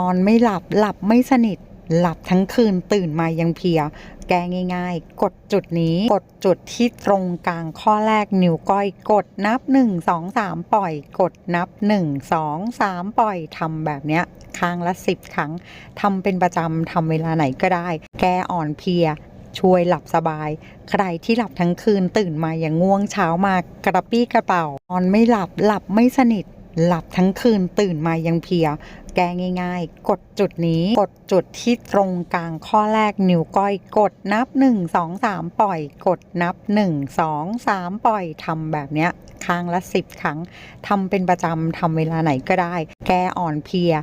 นอนไม่หลับหลับไม่สนิท หลับทั้งคืนตื่นมายังเพีย แก้ง่ายๆ กดจุดนี้ กดจุดที่ตรงกลางข้อแรกนิ้วก้อย กดนับ 1 2 3 ปล่อย กดนับ 1 2 3 ปล่อยทำแบบเนี้ยครั้งละ 10 ครั้งทำเป็นประจำทำเวลาไหนก็ได้ แก้อ่อนเพลียช่วยหลับสบาย ใครที่หลับทั้งคืนตื่นมาอย่างง่วงเช้ามากระปี้กระเป๋านอนไม่หลับหลับไม่สนิท หลับทั้งคืนตื่นมายังเพีย แก้ง่าย ๆ กดจุดนี้ กดจุดที่ตรงกลางข้อแรกนิ้วก้อย กดนับ 1 2 3 ปล่อย กดนับ 1 2 3 ปล่อยทำแบบเนี้ยครั้งละ 10 ครั้งทำเป็นประจำทำเวลาไหนก็ได้ แก้อ่อนเพลีย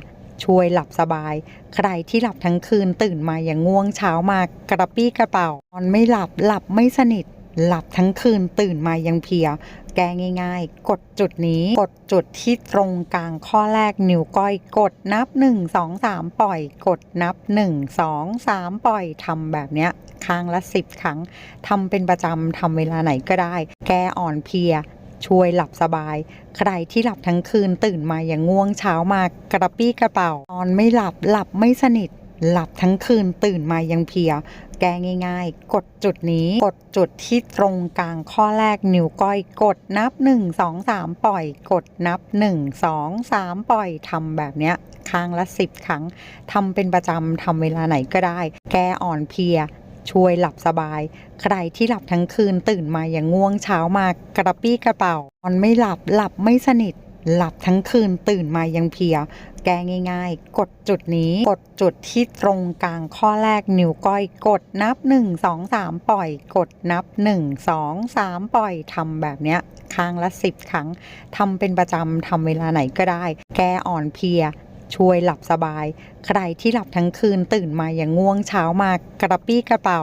ช่วยหลับสบาย ใครที่หลับทั้งคืนตื่นมาอย่างง่วงเช้ามากระปี้กระเป๋านอนไม่หลับหลับไม่สนิท หลับทั้งคืนตื่นมายังเพลีย แก้ง่าย ๆ กดจุดนี้ กดจุดที่ตรงกลางข้อแรกนิ้วก้อย กดนับ 1 2 3 ปล่อย กดนับ 1 2 3 ปล่อยทำแบบเนี้ยครั้งละ 10 ครั้งทำเป็นประจำทำเวลาไหนก็ได้ แก้อ่อนเพลียช่วยหลับสบาย ใครที่หลับทั้งคืนตื่นมาอย่างง่วงเช้ามากระปี้กระเป๋านอนไม่หลับหลับไม่สนิท หลับทั้งคืนตื่นมายังเพลีย แก้ง่ายๆ กดจุดนี้ กดจุดที่ตรงกลางข้อแรกนิ้วก้อยกดนับ 1 2 3 ปล่อย กดนับ 1 2 3 ปล่อยทำแบบเนี้ยครั้งละ 10 ครั้งทำเป็นประจำทำเวลาไหนก็ได้ แก้อ่อนเพลียช่วยหลับสบาย ใครที่หลับทั้งคืนตื่นมาอย่างง่วงเช้ามากระปี้กระเป๋านอนไม่หลับหลับไม่สนิทหลับทั้งคืนตื่นมายังเพลีย แก้ง่าย ๆ กดจุดนี้ กดจุดที่ตรงกลางข้อแรกนิ้วก้อย กดนับ 1 2 3 ปล่อย กดนับ 1 2 3 ปล่อยทำแบบเนี้ยครั้งละ 10 ครั้งทำเป็นประจำทำเวลาไหนก็ได้ แก้อ่อนเพลียช่วยหลับสบาย ใครที่หลับทั้งคืนตื่นมาอย่างง่วงเช้ามากระปี้กระเป๋า